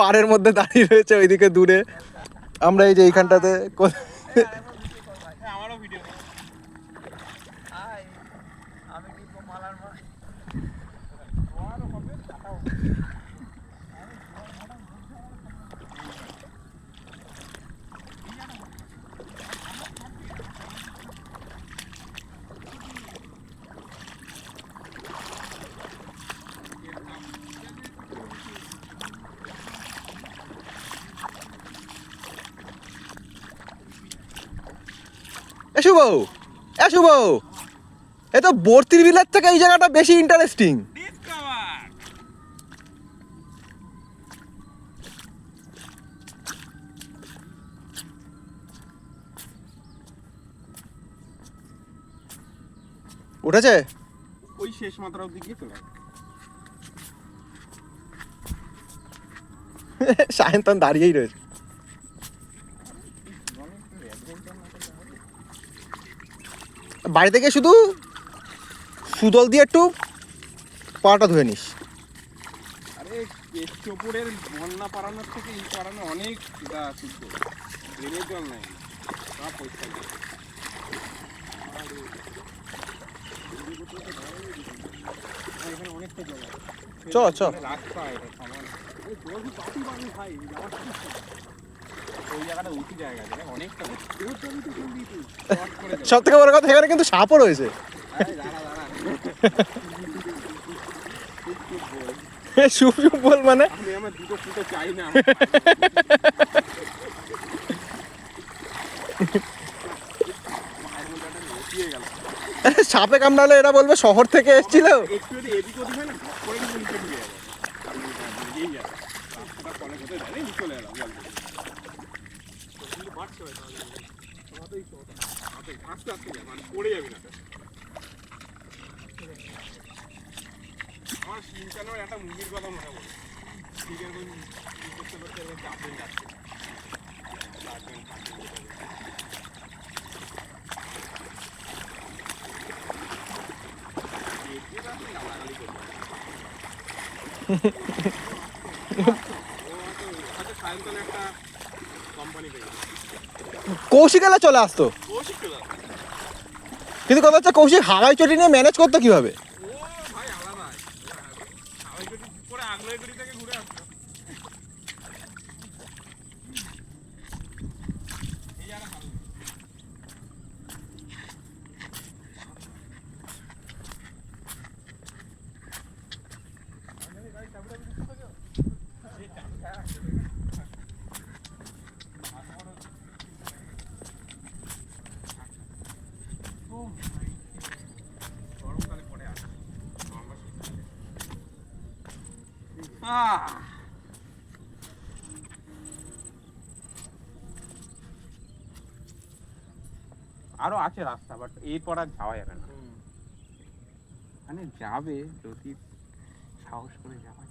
পাড়ের মধ্যে দাঁড়িয়ে রয়েছে ওইদিকে দূরে। আমরা এই যে এইখানটাতে এ শুভ এ শুভ এ তো বর্তির বিলার থেকে এই জায়গাটা বেশি ইন্টারেস্টিং উঠেছে? ওই শেষ মাত্রা অব্দি গিয়ে চলে। সায়ন্তন দাঁড়িয়েই রয়েছে। বাড়ি থেকে শুধু সুদল দিয়ে একটু পাটা ধুয়ে নিস। আরে বন্যা থেকে এই অনেক শুদ্ধ। জল নাই। চ, চ। রাস্তা এটা সমান। ওই জল পাতি পানি ভাই যাওয়ার সব থেকে বড় কথা, এখানে কিন্তু সাপও রয়েছে। চুপ চুপ বল। মানে? সাপে কামড়ালে এরা বলবে শহর থেকে এসেছিল। একটু যদি জল দিয়ে। কিন্তু বাড়ছে হয়তো আমাদের। তোমাতেই তো ওটা। হাতে আস্তে আস্তে যা, মানে পড়ে যাবি না তো। আমার সিনচানোর একটা মুভির কথা মনে পড়ে ঠিক আছে ওই ই করতে করতে এবার চাপেন যাচ্ছে চাপেন, চাপেন যেতে হবে। এদিকে আসলে গালাগালি করবে। ও হয়তো হয়তো সায়ন্তন একটা কোম্পানি পেয়ে গেছে। কৌশিকালে চলে আসতো। কিন্তু কথা হচ্ছে কৌশিক হাওয়াই চটি নিয়ে ম্যানেজ করতো কীভাবে? আহ। আরও আছে রাস্তা বাট এরপর আর যাওয়া যাবে না। মানে যাবে যদি সাহস করে যাওয়া